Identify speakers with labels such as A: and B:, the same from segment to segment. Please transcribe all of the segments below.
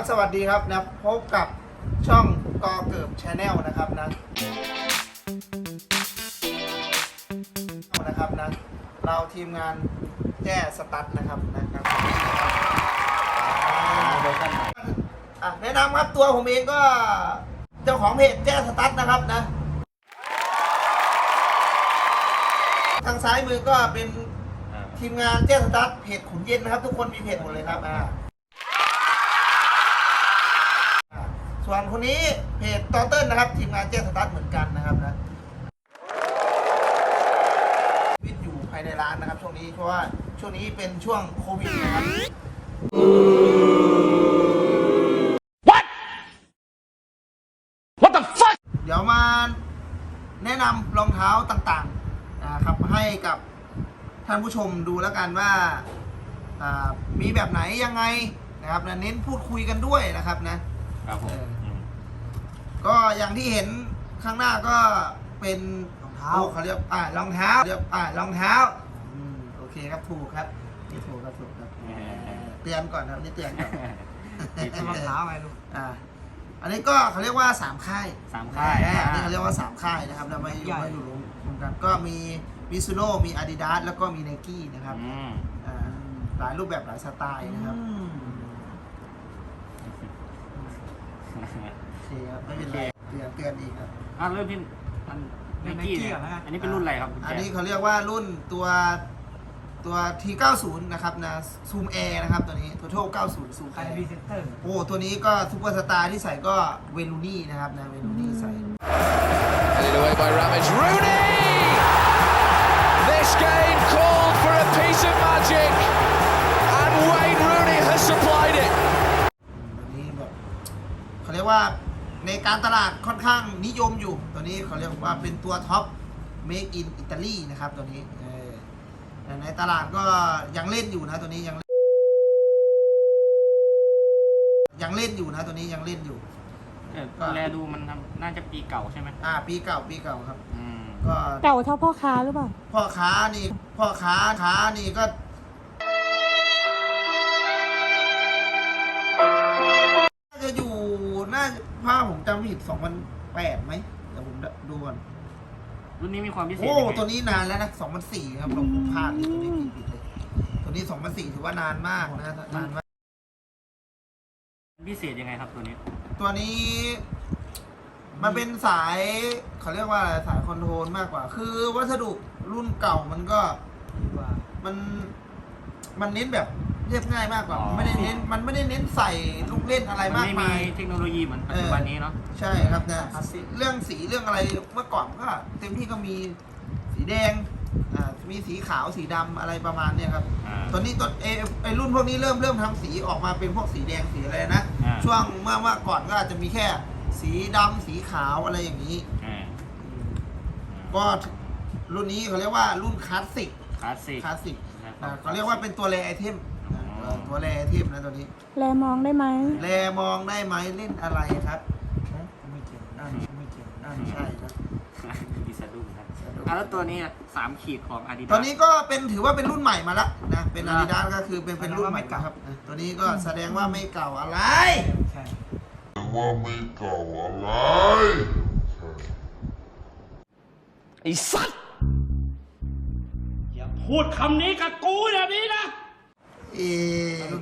A: ับสวัสดีครับนะพบกับช่องกอเกิบชาแนลนะครับนะนะครับนะเราทีมงานแจ้สตัดนะครับนะครับอะแนะนำครับตัวผมเองก็เจ้าของเพจแจ้สตัดนะครับนะ ทางซ้ายมือก็เป็นทีมงานแจ้สตัดเพจขุนเย็นนะครับ ทุกคนมีเพจหมดเลยครับอ่า ส่วนคนนี้เพจตอเติ้ลนะครับทีมงานแจ้งสตาร์ทเหมือนกันนะครับนะวิทย์อยู่ภายในร้านนะครับ ช่วงนี้เพราะว่าช่วงนี้เป็นช่วงโควิดนะครับ
B: What the fuck
A: เดี๋ยวมาแนะนำรองเท้าต่างๆนะครับให้กับท่านผู้ชมดูแล้วกันว่าอ่ามีแบบไหนยังไงนะครับนะเน้นพูดคุยกันด้วยนะครับนะ
B: ครับผม
A: ก็อย่างที่เห็นข้างหน้าก็เป็นรองเท้าเขาเรียกอ่ารองเท้าเรียกอ่ารองเท้าอืมโอเคครับถูกครับนี่ถูกครับถูกครับเตือนก่อนครับนี่เตือนก่อน
C: รองเท้าไงลูก
A: อ่าอันนี้ก็เขาเรียกว่าสามค่าย
B: สามค่าย
A: อ่อันนี้เขาเรียกว่าสามค่ายนะครับเราไม่อยู่
C: ใหญ่
A: ไม่อยู่รวมกันก็มีมิซูโน่มีอาดิดาสแล้วก็มีไนกี้นะครับ
B: อืม
A: อ่าหลายรูปแบบหลายสไตล์นะครับโอ เคครับไม่เป็นไรเตือนเตือนอีกครับ
B: อะเริ่มที่อันไนกี้เนี่ยอันนี้เป็นรุ่นอะไรครับคุณ
A: อัน
B: แจ๊
A: นี้เขาเรียกว่ารุ่นตัวตัว T90 นะครับนะซูมแอร์นะครับตัวนี้ Total 90ซูม
C: ใค
A: แอ
C: ร
A: ร์
C: พรีเซนเตอร์
A: โอ้ตัวนี้ก็ซูเปอร์สตาร์ที่ใส่ก็เวลูนี่นะครับนะเวลูนี่ใส่
D: Headed away by Ramage. Rooney! This game called for a piece of magic, and Wayne Rooney has supplied it.
A: ตัวนี้แบบเขาเรียกว่า ในการตลาดค่อนข้างนิยมอยู่ ตัวนี้เขาเรียกว่าเป็นตัวท็อป Make in Italy นะครับตัวนี้เออแต่ในตลาดก็ยังเล่นอยู่นะตัวนี้ยังยังเล่นอยู่นะตัวนี้ยังเล่นอยู่
B: เออแลดูมันทำน่าจะปีเก่าใช่ไหม
A: อ่า ปีเก่าปีเก่าครับ
B: อืม
A: ก็
E: เก่าเท่าพ่อค้าหรือเปล่า
A: พ่อค้านี่ พ่อค้าค้านี่ก็ ผ้าผมจำไม่ผิดสองพันแปดไหมเดี๋ยวผมดูก่อน
B: รุ่นนี้มีความพิเศษ
A: โอ้
B: ยังไง
A: ตัวนี้นานแล้วนะสองพันสี่ครับผมพลาดเลยตัวนี้ผิดเลยตัวนี้สองพันสี่ถือว่านานมากนะนานมาก
B: พิเศษยังไงครับตัวนี้
A: ตัวนี้มันเป็นสายเขาเรียกว่าอะไรสายคอนโทรลมากกว่า คือวัสดุรุ่นเก่ามันก็
C: ดีกว่า
A: มันมันเน้นแบบ เรียบง่ายมากกว่า
B: อ๋อ
A: มันไม่ได้เน้นมันไม่ได้เน้นใส่ลูกเล่นอะไร
B: มัน
A: มาก
B: ไม่มี
A: มาย
B: เทคโนโลยีเหมือนปัจจุบันนี้เนาะ
A: ใช่ครับนะเรื่องสีเรื่องอะไรเมื่อก่อนก็เต็มที่ก็มีสีแดงอ่ามีสีขาวสีดำอะไรประมาณเนี้ยครับ
B: อ่า
A: ตอนนี้ตอนเอไอรุ่นพวกนี้เริ่มเริ่มทำสีออกมาเป็นพวกสีแดงสีอะไรนะ
B: อ่า
A: ช่วงเมื่อเมื่อก่อนก็อาจจะมีแค่สีดำสีขาวอะไรอย่างนี้
B: อ่า
A: ก็รุ่นนี้เขาเรียกว่ารุ่นคลาสสิก
B: คลาสสิก
A: คลาสสิก
B: นะครับ
A: เขาเรียกว่าเป็นตัวแรไอเทม
B: อ๋อ
A: ตัวแรไอเทมนะตัวนี้
E: แลมองได้ไหม
A: แรมองได้ไหมเล่นอะไรครับ
C: ไม่เกี่ยว
A: นั่น
C: ไม่เกี่ยว
A: นั่นใช่ครับ
B: มีสะดุ้งครับ
A: สะดุ้ง
B: อะแล้วตัวนี้อะสามขีดของอาดิดา
A: ตอนนี้ก็เป็นถือว่าเป็นรุ่นใหม่มาแล้วนะเป็นอา
B: อ่า
A: ดิดาสก็คือเป็นเป็นรุ่นใหม่ครับนะตัวนี้ก็แสดงว่าไม่เก่าอะไร
C: ใช่
F: ว่าไม่เก่าอะไร
D: He's son.
G: อย่าพูดคำนี้กับกูแบบนี้นะ
A: เออ
C: รุ่น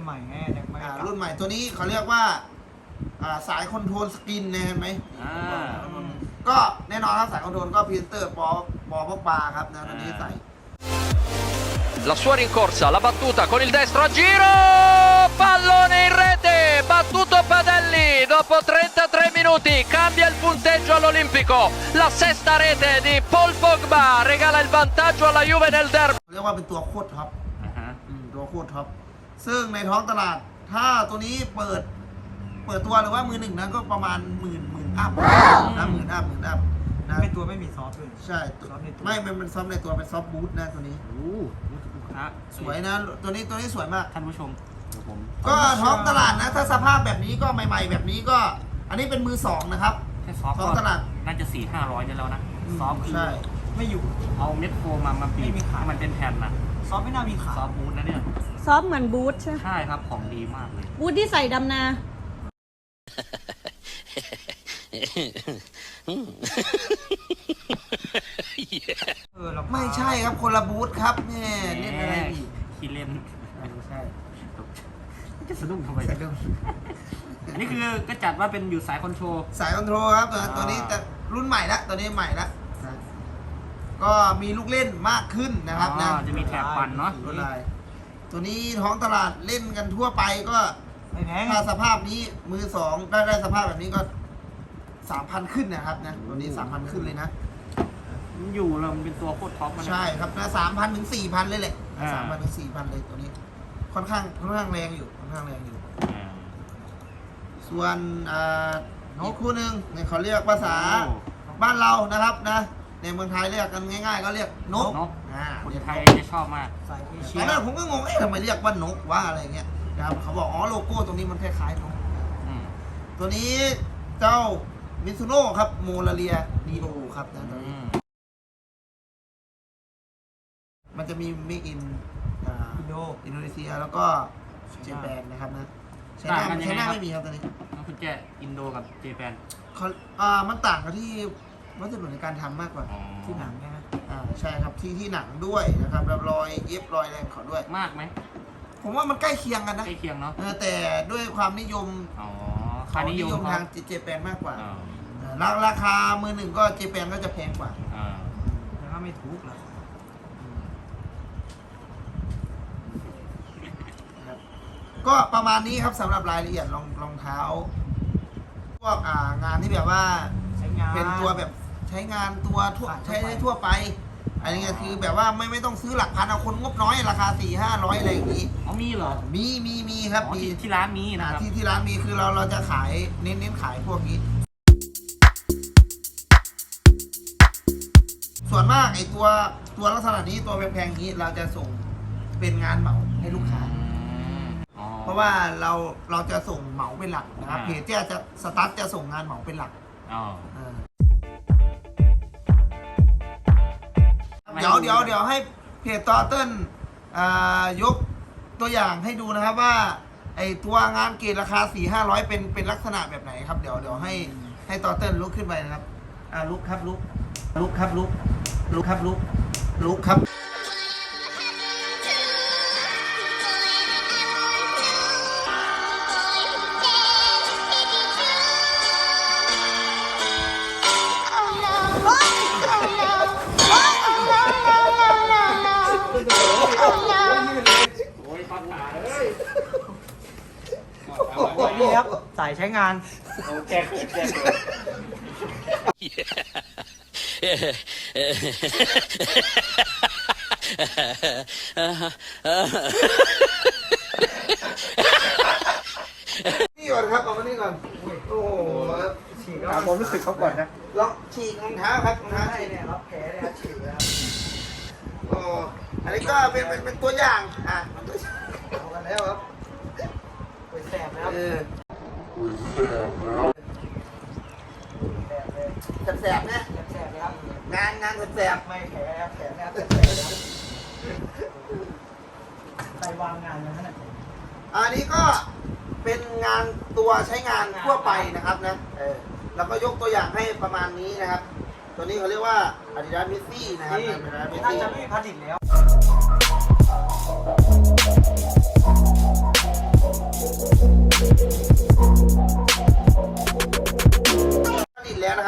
C: ใหม่ไงยังไม่
A: อ่า
C: เก่า
A: รุ่นใหม่ตัวนี้เขาเรียกว่าอ่าสายคอนโทรลสกินนะเห็นไหม
B: อ่า
A: ก็แน่นอนครับสายคอนโทรลก็พรีเซนเตอร์ปอบอพกปาครับนะตัวนี้ใส่
D: La sua rincorsa, la battuta con il destro a giro, pallone in rete, battuto Padelli dopo 33 minuti, cambia il punteggio all'Olimpico, la sesta rete di Paul Pogba regala il vantaggio alla Juve nel derby.
A: เรียกว่าเป็นตัวโคตรท็อป
B: อ่าฮะ
A: อืมตัวโคตรท็อป ซึ่งในท้องตลาดถ้าตัวนี้เปิด เปิดตัวหรือว่ามือหนึ่งนะก็ประมาณหมื่นหมื่นอัพนะหมื่นอัพหมื่นอัพนะ
C: เป็นตัวไม่มีซอฟต์ด้วย
A: ใช่
C: ซอฟต์ในตัว
A: ไม่มันเป็นซอฟต์ในตัวเป็นซอฟต์บูทนะตัวนี้
B: โอ้โหลูกค้า
A: สวยนะ ตัวนี้ตัวนี้สวยมาก
B: ท่านผู้ชมเดี๋ยวผม
A: ก็ท้องตลาดนะ ถ้าสภาพแบบนี้ก็ใหม่ ๆ แบบนี้ก็ อันนี้เป็นมือสองนะครับ
B: แค่ซอฟต์
A: ท้
B: ก็
A: องตลาด
B: น่าจะสี่ห้าร้อยได้แล้วนะซอฟต์คือ
A: ใช่
C: ไม่อยู่
B: เอาเม็ดโฟมมามาบี
C: ไม่
B: บ
C: มีขาย
B: ให้มันเป็นแผ่นนะ
C: ซอฟต์ไม่น่ามีขา
B: ซอฟต์บูทนะเนี่ย
E: ซอฟต์เหมือนบูทใช่ไหม
B: ใช่ครับของดีมากเลย
E: บูทที่ใส่ดำนา
C: เออเรา
A: ไม่ใช่ครับคนละบูธครับแม่เล่นอะไรอีก
B: ขี้เล่น
A: ไม่ใช่
B: จะสะดุ้งทำไม
A: สะดุ้ง
B: อันนี้คือก็จัดว่าเป็นอยู่สายคอนโทรล
A: สายคอนโทรลครับตัว
B: อ่า
A: ตัวนี้แต่รุ่นใหม่ละตัวนี้ใหม่ละนะก็มีลูกเล่นมากขึ้นนะครับนะ
B: อ๋อจะมีแถบปั่นเนาะ
A: ตัวลาย ตัวนี้ท้องตลาดเล่นกันทั่วไปก็
C: ไม่แพง
A: ถ้าสภาพนี้มือสองได้ได้สภาพแบบนี้ก็สามพันขึ้นนะครับนะตัวนี้สามพันขึ้นเลยนะ
B: มันอยู่แล้วมันเป็นตัวโคตรท็อปมันนะ
A: ใช่ครับนะสามพันถึงสี่พันเลยแหละ
B: อ่า
A: สามพันถึงสี่พันเลยตัวนี้ ค่อนข้างค่อนข้างแรงอยู่ค่อนข้างแรงอยู่
B: อ่า
A: ส่วนอ่าอีกคู่หนึ่งเนี่ยเขาเรียกภาษา
B: โอ้
A: บ้านเรานะครับนะ ในเมืองไทยเรียกกันง่ายๆ ก็เรียกนก
B: นก
A: อ่า
B: คน
A: เรียก
B: ไทย
A: นก
B: จะชอบมาก
C: สายเอ
A: ต
C: เชี
A: อยนแรกผมก็งงเอ๊ะทำไมเรียกว่านกว่าอะไรเงี้ยนะครับเขาบอกอ๋อโลโก้ตรงนี้มันคล้ายๆนก
B: อืม
A: ตัวนี้เจ้ามิซูโน่ครับโมลาเรียดีโอครับนะตัว
B: อื
A: นี้
B: ม
A: มันจะมีเมกอิน
C: อินโด
A: อินโดนีเซียแล้วก็เจแปนนะครับนะใช้หน้าใช้หน้าไม่มีครับตัวนี้
B: น้องคุณแจอินโดกับเจแปน
A: เขาอ่ามันต่างกันที่ วัสดุในการทำมากกว่า
B: อ๋อ
C: ที่หนังใช่ไหม
A: อ่าใช่ครับที่ที่หนังด้วยนะครับแล้วรอยเย็บรอยอะไรของเขาด้วย
B: มากไหม
A: ผมว่ามันใกล้เคียงกันนะ
B: ใกล้เคียงเนาะ
A: เออแต่ด้วยความนิยม
B: อ๋อ
A: ข
B: ค่า
A: อง
B: นิ
A: นิ
B: ย
A: ย
B: ม
A: ม
B: เขา
A: ทางเจแปนมากกว่า
B: อ่า
A: เออราราคามือหนึ่งก็เจแปนก็จะแพงกว่า
B: อ่า
C: แล้วก็ไม่ถูกหรอก
A: นะครับก็ประมาณนี้ครับสำหรับรายละเอียดรองรองเท้า พวกอ่างานที่แบบว่า
C: ใช้งาน
A: เป็นตัวแบบ ใช้งานตัวทั่ว
C: ขายทั่ว
A: ใช้
C: ไป
A: ได้ทั่วไปอันนี้ก็คือแบบว่าไม่ไม่ต้องซื้อหลักพันเอาคนงบน้อยราคาสี่ห้าร้อยอะไรอย่างนี้
B: อ๋อมีเหรอ
A: มีมีมีครับ
B: อ๋อ
A: มี
B: ที่ที่ร้านมีนะ
A: อ่า
B: ครับ
A: ที่ที่ร้านมีคือเราเราจะขายเน้นเน้นขายพวกนี้ ส่วนมากไอตัวตัวลักษณะนี้ตัวแพงๆนี้เราจะส่งเป็นงานเหมาให้ลูกค้า
B: อ๋อ
A: เพราะว่าเราเราจะส่งเหมาเป็นหลักนะครับ
B: อ่า
A: เพจจะจะสตาร์ทจะส่งงานเหมาเป็นหลัก
B: อ๋อ
A: เดี๋ยว
B: รู้
A: เดี๋ยวเดี๋ยวให้เพจต่อเติ้ลอ่ายกตัวอย่างให้ดูนะครับว่า ไอตัวงานเกรดราคาสี่ห้าร้อยเป็นเป็นลักษณะแบบไหนครับ เดี๋ยวเดี๋ยวให้ให้ต่อเติ้ลลุกขึ้นไปนะครับ อ่าลุกครับลุกลุกครับลุกลุกครับลุกลุกครับ
C: ครับสายใช้งาน
A: นี่ก่อนครับเอามานี่ก่อนโอ้โห
C: ฉีกถามความรู้สึกเขาก่อนนะ
A: ลองฉีกรองเท้าครับรองเท้า
C: ใช่
A: ฉีก
C: เนี่ยรับแผลเนี่ยครับฉีกนะครับ
A: โอ้อันนี้ก็เป็นเป็นเป็นตัวอย่างอะเป็นตัวอย่าง
C: เอากันแล้วครับไปแสบนะครับ
A: เออ
C: แสบ
A: ๆนะ
C: แสบเลยครับ
A: งานงานแสบ
C: ไม่แผลนะครับแผลแสบนะครับใครวางงานย่างนั้นน่ะ
A: อันนี้ก็เป็นงานตัวใช้งานทั่วไปนะครับนะเออแล้วก็ยกตัวอย่างให้ประมาณนี้นะครับ ตัวนี้เขาเรียกว่า Adidas Missy นะครับ
C: นี่
A: Adidas
C: น่า
A: Missy
C: จะไม่มีผลิตแล้ว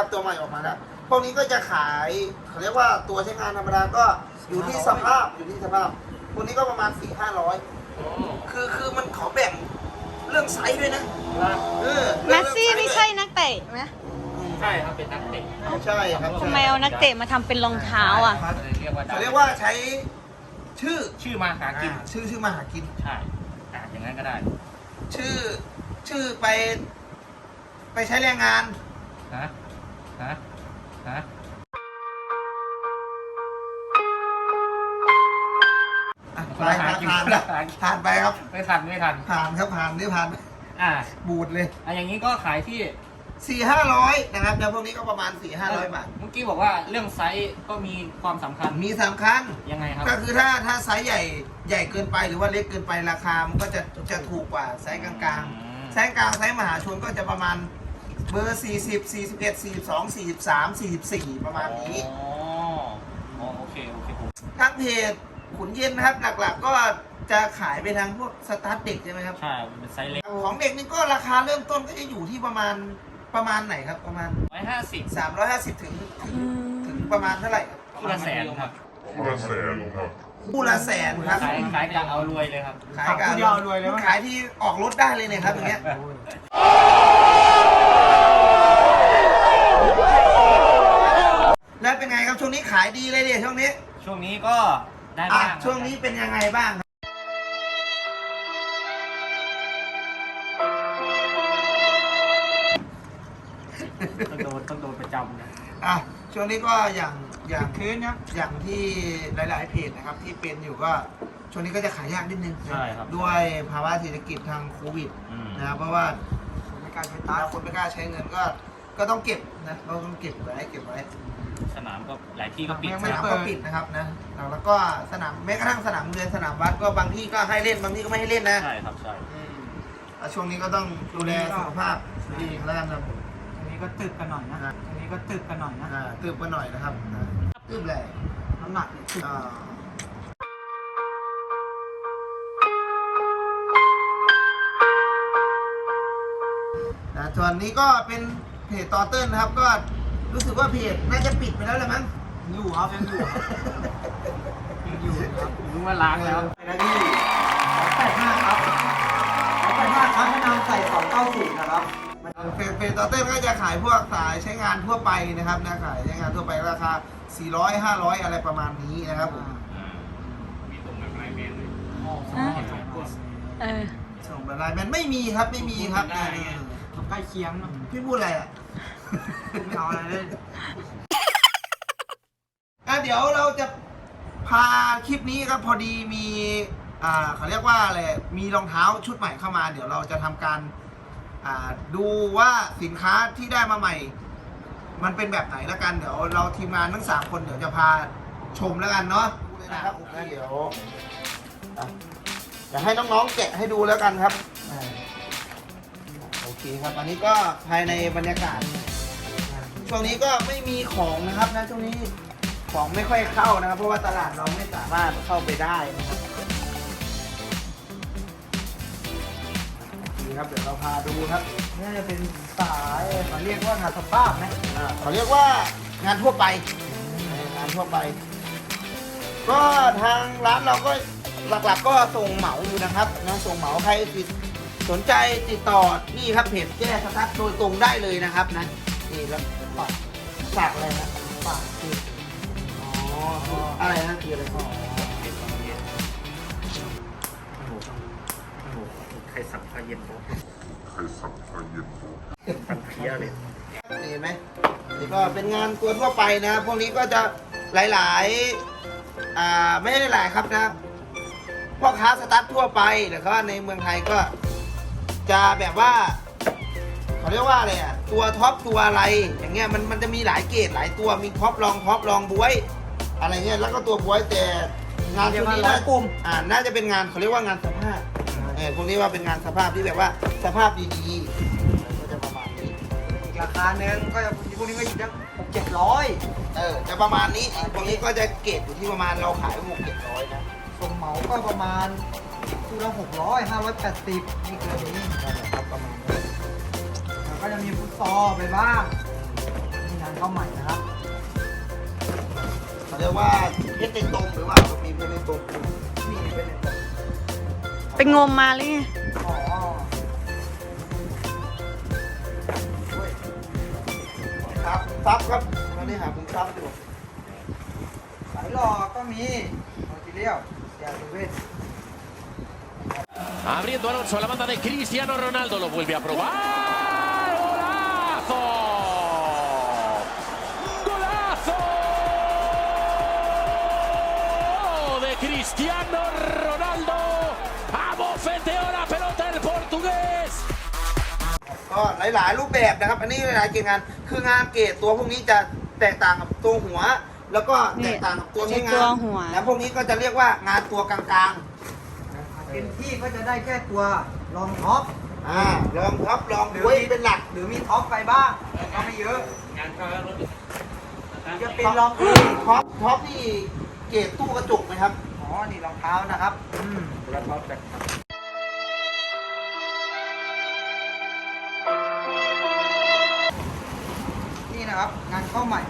A: นะครับ ตัวใหม่ออกมาแล้ว พวกนี้ก็จะขายเขาเรียกว่าตัวใช้งานธรรมดาก็อยู่ที่สภาพอยู่ที่สภาพพวกนี้ก็ประมาณ4 5 0 0คือคือมันเขาแบ่งเรื่องไซส์ด้วยนะเออ
E: แมสซี่นี่ใช่นักเตะไหม
B: ใช่ครับเป็นนักเตะ
A: ใช่ครับ
E: ทำไมเอานักเตะมาทำเป็นรองเท้าอะ
B: เรียกว่า
A: เขาเรียกว่าใช้ชื่อ
B: ชื่อมาหากิน
A: อ่าชื่อชื่อมาหากิน
B: ใช่อ่าอย่างนั้นก็ได้
A: ชื่อชื่อไป ไปใช้แรงงาน
B: ฮะ ฮะ ฮะ
A: อะ
B: คน
A: ไป
B: ละหา
A: ผ่าน
B: กิน
A: ผ่าน
B: คนละหากิน
A: ผ่านไปครับ
B: ไม่ทันไม่ทัน
A: ผ่านครับผ่านได้ผ่าน
B: อ่า
A: บูดเลย
B: อะอย่างนี้ก็ขายที่
A: สี่ห้าร้อยนะครับแล้วพวกนี้ก็ประมาณสี่ห้าร้อยบาท
B: เมื่อกี้บอกว่าเรื่องไซส์ก็มีความสำคัญ
A: มีสำคัญ
B: ยังไงครับ
A: ก็คือถ้าถ้าไซส์ใหญ่ใหญ่เกินไปหรือว่าเล็กเกินไปราคามันก็จะจะถูกกว่าไซส์กลาง
B: อืม
A: ๆไซส์กลางไซส์มหาชนก็จะประมาณ เบอร์ 40 41 42 43 44 ประมาณนี้
B: อ๋ออ๋อโอเคโอเคผม
A: ทางเพจขุนเย็นนะครับ หลักๆก็จะขายไปทางพวกสตาร์ทเด็กใช่ไหมครับ
B: ใช่มันเป็นไซส์เล็ก
A: ของเด็กนี่ก็ราคาเริ่มต้นก็จะอยู่ที่ประมาณประมาณไหนครับประมาณ
B: ร้อยห้าสิบ
A: 350 ถึงถึงถึงประมาณเท่าไหร่ครับ
B: คู่ละแสนครับ
F: คนละแสนครับ
A: คู่ละแสนครับ
B: ขายขายกะเอารวยเลยครับ
A: ขายกัน
C: คู่เดียวรวยเลยมั้ย
A: ขายที่ออกรถได้เลยเนี่ยครับอย่างเงี้ย แล้วเป็นไงครับช่วงนี้ขายดีเลยเนี่ยช่วงนี้
B: ช่วงนี้ก็ได้
A: อะ
B: บ้างครับ
A: ช่วงนี้เป็นยังไงบ้างครับ
B: ต้องโดนต้องโดนประจำนะ
A: อะช่วงนี้ก็อย่างอย่าง
C: คืนครับ
A: อย่างที่หลาย ๆ เพจนะครับ ที่เป็นอยู่ก็ช่วงนี้ก็จะขายยากนิดนึง
B: ใช่ครับ
A: ด้วยภาวะเศรษฐกิจทางโควิด
B: อืม
A: นะครับเพราะว่า
C: ไม่กล้ารใช้
A: ตา
C: ตา
A: คนไม่กล้าใช้เงินก็ก็ต้องเก็บนะเราต้องเก็บไว้เก็บไว้
B: สนามก็หลายที่ก็ปิด
A: ส
B: ค
A: นาม
B: รับ
A: ก็ปิดนะครับนะแล้วก็สนามแม้กระทั่งสนามเรียนสนามวัดก็บางที่ก็ให้เล่นบางที่ก็ไม่ให้เล่นนะ
B: ใช่ครับใช่
A: อืมอะช่วงนี้ก็ต้องดูแลสุขภาพดีแล้วกันนะผม
C: อันนี้ก็ตึกกันหน่อยนะ อันนี้ก็ตึกกันหน่อยนะ
A: อ่าตืบมาหน่อยนะครับอ่าตืบแหละ
C: น้ำหนักเนี่ยตึก
A: อ่านะส่วนนี้ก็เป็นเพจต่อเติ้ลนะครับ ก็ รู้สึกว่าเพจน่าจะปิดไปแล้วแหละมั้ง
C: อยู่ครับยังอยู่ครับยังอยู่ครับ
B: รู้ว่าล้างแล้ว
C: ไปนะพี่สองแปดห้าครับสองแปดห้าครับให้นำใส่สองเก้าศูนย์นะครับ
A: เพจเพจต่อเติ้ลก็จะขายพวกสายใช้งานทั่วไปนะครับนะขายใช้งานทั่วไปราคา 400 500 อะไรประมาณนี้นะครับผม
B: มีตรงแบบไลน์แมนเลย
E: ฮะเออ
A: ส่งแบบไลน์แมนไม่มีครับไม่มีครับ
B: ได้ไง
C: ใกล้เคียงเนอะ
A: พี่พูดอะไรอะ
C: ไม่เอาอะไรเลย
A: อะเดี๋ยวเราจะพาคลิปนี้ครับพอดีมี อ่าเขาเรียกว่าอะไรมีรองเท้าชุดใหม่เข้ามา เดี๋ยวเราจะทำการอ่าดูว่าสินค้าที่ได้มาใหม่ มันเป็นแบบไหนแล้วกันเดี๋ยวเราทีมงานทั้งสามคนเดี๋ยวจะพาชมแล้วกันเนาะนะครับแล้วเดี๋ยวอะเดี๋ยวให้น้องๆแกะให้ดูแล้วกันครับอ่าโอเคครับอันนี้ก็ภายในบรรยากาศ ช่วงนี้ก็ไม่มีของนะครับนะช่วงนี้ของไม่ค่อยเข้านะครับ เพราะว่าตลาดเราไม่สามารถเข้าไปได้นะครับนี่ครับเดี๋ยวเราพาดูครับ
C: นี่าจะเป็นสายเขาเรียกว่างานสภาพไหม
A: อ่าเขาเรียกว่างานทั่วไปเอองานทั่วไป ก็ทางร้านเราก็หลักๆก็ส่งเหมาอยู่นะครับนะส่งเหมาใครติดสนใจติดต่อนี่ครับเพจแก้สตาร์ทโดยตรงได้เลยนะครับนะนี่แล้ว ฝากอะไรนะฝากคืออ๋ออะไรนะคืออะไรอ๋อ
B: ใครสั่งผ้าเย็นผม
F: ใครสั่งใครเย็นผม
B: ทันเพียเลย
A: นี่เห็นไหมนี่ก็เป็นงานตัวทั่วไปนะพวกนี้ก็จะหลายๆอ่าไม่ได้หลายครับนะพ่อค้าสตาร์ททั่วไปแล้วก็ในเมืองไทยก็จะแบบว่าเขาเรียกว่าอะไรอะ ตัวท็อปตัวอะไร อย่างเงี้ยมันมันจะมีหลายเกรดหลายตัวมีท็อปรองท็อปรองบวย อะไรเงี้ยแล้วก็ตัวบวยแต่งานชุดนี้นะอ่าน่าจะเป็นงานเขาเรียกว่างานสภาพเออพวกนี้ว่าเป็นงานสภาพที่แบบว่าสภาพดีๆก็จะประมาณนี้
C: อีกราคาหนึ่งก็จะพวกนี้ก็อยู่ที่หกเจ็ดร้อย
A: เออจะประมาณนี้ตรงนี้ก็จะเกรดอยู่ที่ประมาณเราขายหกเจ็ดร้อยนะ
C: ส่งเหมาก็ประมาณคู่ละหกร้อยห้าร้อยแปดสิบนี่เกินนี้
A: ครับประมาณนี้
C: แล้ว ก็จะมีฟุตซอลไปบ้างนี่งานเข้าใหม่นะครับ
A: เขาเรียกว่าเพชรในตรงหรือว่ามีเพชรในตรง
C: มีเป็น
E: ไปงมมาหรือไง
C: อ๋อ
A: ครับซับครับตอนนี้หาคุณซับอยู่
C: สายหลอกก็มีมาทีเรียลเสียดูเวท
G: Abriendo Alonso a la banda de Cristiano Ronaldo. Lo vuelve a probar. ¡Golazo! ¡Golazo! De Cristiano Ronaldo. Abofeteó la pelota el portugués.
A: ก็หลาย ๆ รูปแบบนะครับ อันนี้หลายๆเกรดงาน คืองานเกรดตัวพวกนี้จะแตกต่างกับตัวหัว แล้วก็แตกต่างกับตัวใช้งา
E: ตัวนหัว
A: แล้วพวกนี้ก็จะเรียกว่างานตัวกลาง
C: เป็นที่ก็จะได้แค่ตัวรองท็อป
A: อ่าลองท็อปลองคุยเป็นหลัก
C: หรือมีท็อปไปบ้างแต่ก็ไม่เยอะ
B: งานเข้าแล้วรถ
C: จะเป็นรองพื้น
A: ท็อปท็อปนี่เกรดตู้กระจกไหมครับ
C: อ๋อนี่รองเท้านะครับอืม
B: แล้วท็อปจาก
C: นี่นะครับ งานเข้าใหม่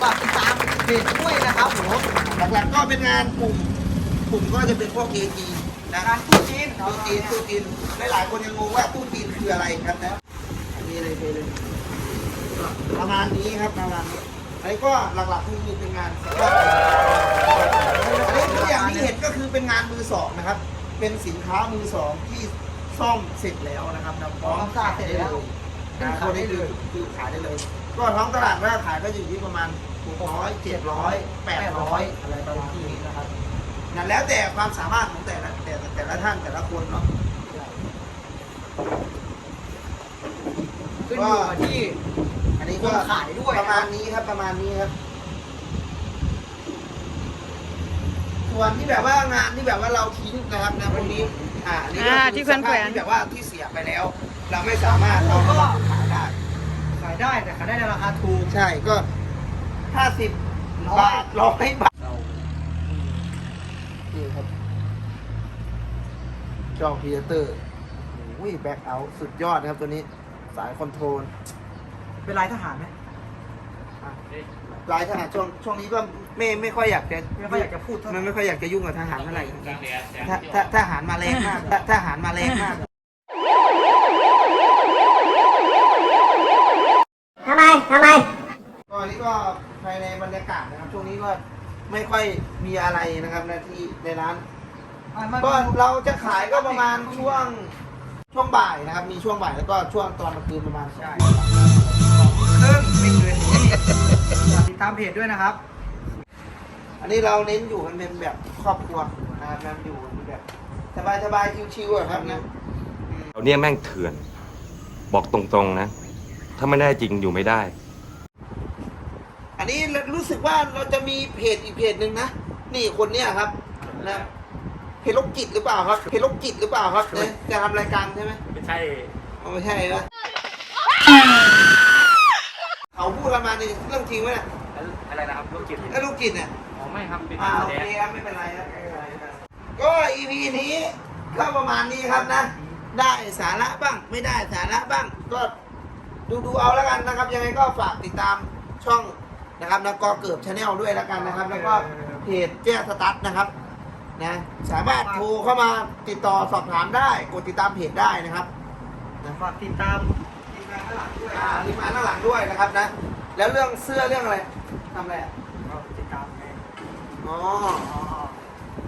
C: ฝากติดตามเพจด้วยนะครับผม
A: หลักๆก็เป็นงานกลุ่มกลุ่มก็จะเป็นพวก AG นะค
C: งา
A: รับ
C: นตู้จีน
A: ตู้จีนตู้จีนหลายๆคนยังงงว่าตู้จีนคืออะไรครับนะอันนี้เลยไปเลยประมาณนี้ครับประมาณนี้อันนี้ก็หลักๆคือเป็นงานสภาพอันนี้ตัวอย่างที่เห็นก็คือเป็นงานมือสองนะครับ เป็นสินค้ามือสองที่ซ่อมเสร็จแล้วนะครับนำพร้อม
C: ทำสะอาดเสร็จแล้ว
A: นะตัวนี้คือคือขายได้เลย ก็ท้องตลาดแรกขายก็อยู่ที่ประมาณ600 700 800 อะไรประมาณนี้นะครับ นั่นแล้วแต่ความสามารถของแต่ละแต่ละแต่ละท่านแต่ละคนเนาะ
C: ขึ้นอยู่กับที่
A: อันนี้ก็
C: คนขายด้วย
A: ประมาณนี้ครับประมาณนี้ครับ ส่วนที่แบบว่างานที่แบบว่าเราทิ้งนะครับนะพวกนี้ อ่านี่ก็
E: อ่า
A: คือ
E: ที่แขวนๆ
A: สภาพที่แบบว่าที่เสียไปแล้ว เราไม่สามารถเอามาขายได้
C: ขายได้แต่ขายได้ในราคาถูก
A: ใช่ก็ห้าสิบ
C: ร้อย
A: บาทร้อยบาท นี่ครับ จองพีเตอร์โอ้ยแบ็คเอาท์สุดยอดนะครับตัวนี้ สายคอนโทรล
C: เป็นลายทหารไหม
A: ลายทหารช่วงช่วงนี้ก็ไม่ไม่ค่อยอยากจะ
C: ไม่ค่อยอยากจะพูดเท่าไหร่
A: มันไม่ค่อยอยากจะยุ่งกับทหารเท่าไหร่ถ้าถ้าทหารมาแรงมากถ้าทหารมาแรงมาก
H: ทำไมทำไม
A: ก็อันนี้ก็ภายในบรรยากาศนะครับ ช่วงนี้ก็ ไม่ค่อยมีอะไรนะครับในที่ในร้าน
C: อะมัน
A: ก็เราจะขายก็ประมาณช่วงช่วงบ่ายนะครับ มีช่วงบ่ายแล้วก็ช่วงตอนกลางคืนประมาณสอง
C: ใช่
A: ทุ่ม
C: ครึ่งไม่เกินนี้ฝากติดตามเพจด้วยนะครับ
A: อันนี้เราเน้นอยู่กันเป็นแบบครอบครัวนะครับนะอยู่แบบสบายสบายๆชิวๆอะครับนะ
I: เราเนี่ยแม่งเถื่อน บอกตรงๆนะ ถ้าไม่ได้จริงอยู่ไม่ได้
A: อันนี้รู้สึกว่าเราจะมีเพจอีกเพจหนึ่งนะ นี่คนเนี้ยครับนะเพจโรคจิตหรือเปล่าครับเพจโรคจิตหรือเปล่าครับเนี่ยจะทำรายการใช่ไหม
B: ไม่ใช่
A: อ๋อไม่ใช่นะเขาพูดกันมาในเรื่องจริงไหมเนี่ย
B: อะไรนะครับลูกจิต
A: แล้วโรคจิตเนี่ย
B: อ๋อไม่ครับเป็น
A: อ่า
B: แส
A: โอ
B: ด
A: เค
B: ง
A: ครับไม่เป็นไรครับไม่เป็นไรครับก็ EP นี้ก็ประมาณนี้ครับนะ ได้สาระบ้าง ไม่ได้สาระบ้างก็ดูดูเอาแล้วกันนะครับ ยังไงก็ฝากติดตามช่อง นะครับนะก็เกิบชาแนลด้วยแล้วกันนะครับ แล้วก็เพจแจ้สตั๊ดนะครับนะสามารถโทรเข้ามาติดต่อสอบถามได้กดติดตามเพจได้นะครับ
C: ฝากติดตามทีมงานข้างหลังด้วย
A: อ่าทีมงานข้างหลังด้วยนะครับนะแล้วเรื่องเสื้อเรื่องอะไรทำอะไรอะ
C: ก็ติดตามไง
A: อ๋อ
C: อ๋อ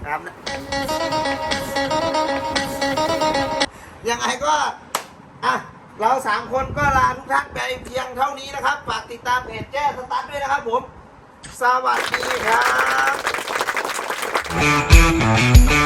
A: ครับนะยังไงก็อะ เราสามคนก็ลาทุกท่านไปเพียงเท่านี้นะครับ ฝากติดตามเพจแจ้สตาร์ทด้วยนะครับผม สวัสดีครับ